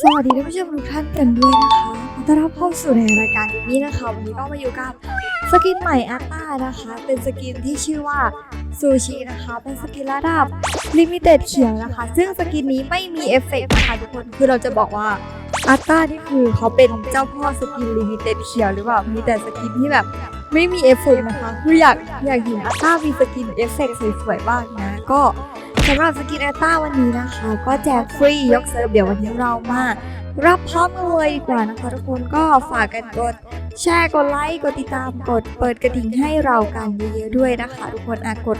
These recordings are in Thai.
สวัสดีท่านผู้ชมทุกท่านกันด้วยนะคะขอต้อนรับเข้าสู่ในรายการนี้นะคะ วันนี้ก็มาอยู่กับสกินใหม่อัตตานะคะ เป็นสกินที่ชื่อว่าซูชินะคะ เป็นสกินระดับลิมิเต็ดเขียวนะคะ ซึ่งสกินนี้ไม่มีเอฟเฟกต์นะคะทุกคน คือเราจะบอกว่าอัตตานี่คือเขาเป็นเจ้าพ่อสกินลิมิเต็ดเขียวหรือเปล่า มีแต่สกินที่แบบ ไม่มีเอฟเฟกต์นะคะคืออยากอยากเห็นอัตตามีสกินเอฟเฟกต์สวยๆบ้างนะ ก็สำหรับสกินอัตตาวันนี้นะคะ ก็แจกฟรียกเซิร์ฟเดี๋ยววันนี้เรามารับพร้อมกันเลยดีกว่านะคะทุกคนก็ฝากกันกดแชร์กดไลค์กดติดตามกดเปิดกระดิ่งให้เรากันเยอะๆด้วยนะคะ ทุกคนอากด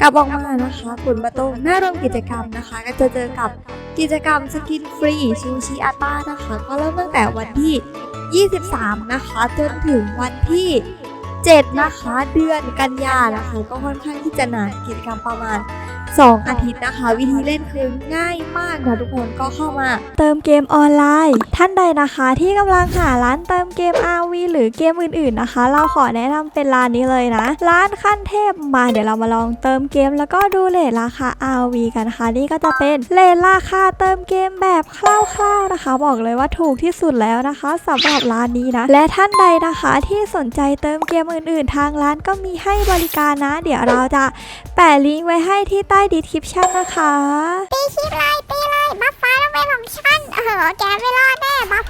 กลับออกมานะคะกดมาตรงหน้าร่วมกิจกรรมนะคะ ก็จะเจอกับกิจกรรมสกินฟรีชิวชิอาต้านะคะ ก็เริ่มตั้งแต่วันที่ 23 นะคะ จนถึงวันที่ 7 นะคะ เดือนกันยานะคะ ก็ค่อนข้างที่จะนานกิจกรรมประมาณ 2 อาทิตย์นะคะ วิธีเล่นคือง่ายมากนะทุกคนก็เข้ามา เติมเกมออนไลน์ ท่านใดนะคะที่กำลังหาร้านเติมเกม RV หรือเกมอื่นๆนะคะ เราขอแนะนำเป็นร้านนี้เลยนะ ร้านขั้นเทพมาเดี๋ยวเรามาลองเติมเกมแล้วก็ดูเลทราคา RV กันนะคะ นี่ก็จะเป็นเลทราคาเติมเกมแบบคร่าวๆนะคะ บอกเลยว่าถูกที่สุดแล้วนะคะสำหรับร้านนี้นะ และท่านใดนะคะที่สนใจเติมเกมอื่น ๆ ทางร้านก็มีให้บริการนะ เดี๋ยวเราจะแปะลิงก์ไว้ให้ที่ใต้ดีคริปชั่นนะคะ ตีคลิปเลยตีเลยบัฟฟ้าต้องเป็นของฉันเออแกไม่รอด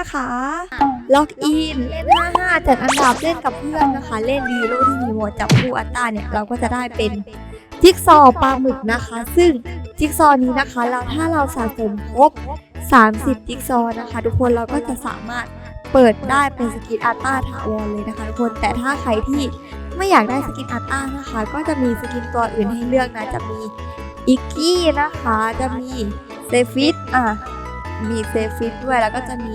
นะคะ ล็อกอินเล่น55จัดอันดับเล่นกับเพื่อนนะคะ เล่นดีโร่ที่มีโหมดจับคู่อัตตาเนี่ยเราก็จะได้เป็นจิ๊กซอว์ปลาหมึกนะคะ ซึ่งจิ๊กซอว์นี้นะคะ เราถ้าเราสะสมครบ 30 จิ๊กซอว์นะคะ ทุกคนเราก็จะสามารถเปิดได้เป็นสกินอัตตาถาวรเลยนะคะ ทุกคนแต่ถ้าใครที่ไม่อยากได้สกินอัตตานะคะ ก็จะมีสกินตัวอื่นให้เลือกนะ จะมีอิกกี้นะคะ จะมีเซฟิตอะมีเซฟิตด้วยแล้วก็จะมี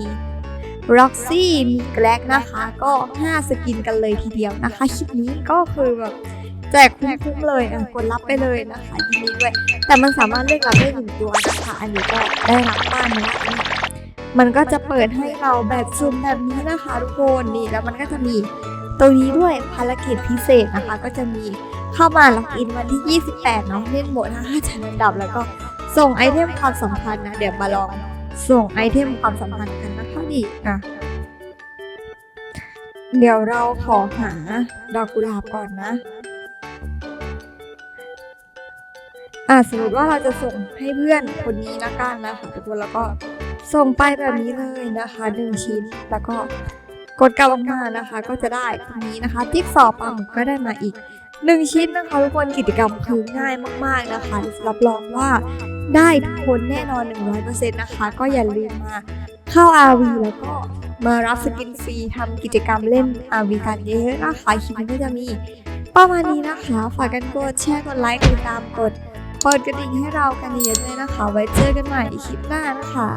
ร็อกซี่มีแกลกนะคะก็ 5 สกินกันเลยทีเดียวนะคะคลิปนี้ก็คือแบบแจกคุ้มๆเลยอะกดรับไปเลยนะคะยินดีด้วย แต่มันสามารถเลือกรับได้หนึ่งตัวนะคะอันนี้ก็ได้รับบ้านนะมันก็จะเปิดให้เราแบบซุ่มแบบนี้นะคะทุกคนนี่แล้วมันก็จะมีตรงนี้ด้วยภารกิจพิเศษนะคะ ก็จะมีเข้ามาล็อกอินวันที่ 28เนาะเล่นโหมด5ชั้นอันดับ แล้วก็ส่งไอเทมความสัมพันธ์นะเดี๋ยวมาลองส่งไอเทมความสัมพันธ์กัน นะคะนี่อะ เดี๋ยวเราขอหาดอกกุหลาบก่อนนะ อะสมมติว่าเราจะส่งให้เพื่อนคนนี้ละกันนะคะทุกคนแล้วก็ส่งไปแบบนี้เลยนะคะหนึ่งชิ้นแล้วก็กดกลับออกมานะคะ ก็จะได้ตรงนี้นะคะจิ๊กซอว์ปลาหมึกก็ได้มาอีก หนึ่งชิ้นนะคะทุกคนกิจกรรมคือง่ายมาก ๆนะคะรับรองว่าได้ทุกคนแน่นอน 100%นะคะ ก็อย่าลืมมาเข้า RV แล้วก็มารับสกินฟรีทำกิจกรรมเล่นอาวีกันเยอะๆนะคะคลิปนี้ก็จะมีประมาณนี้นะคะ ฝากกันกดแชร์กดไลค์กดติดตามกดเปิดกระดิ่งให้เรากันเยอะๆด้วยนะคะ ไว้เจอกันใหม่คลิปหน้านะคะ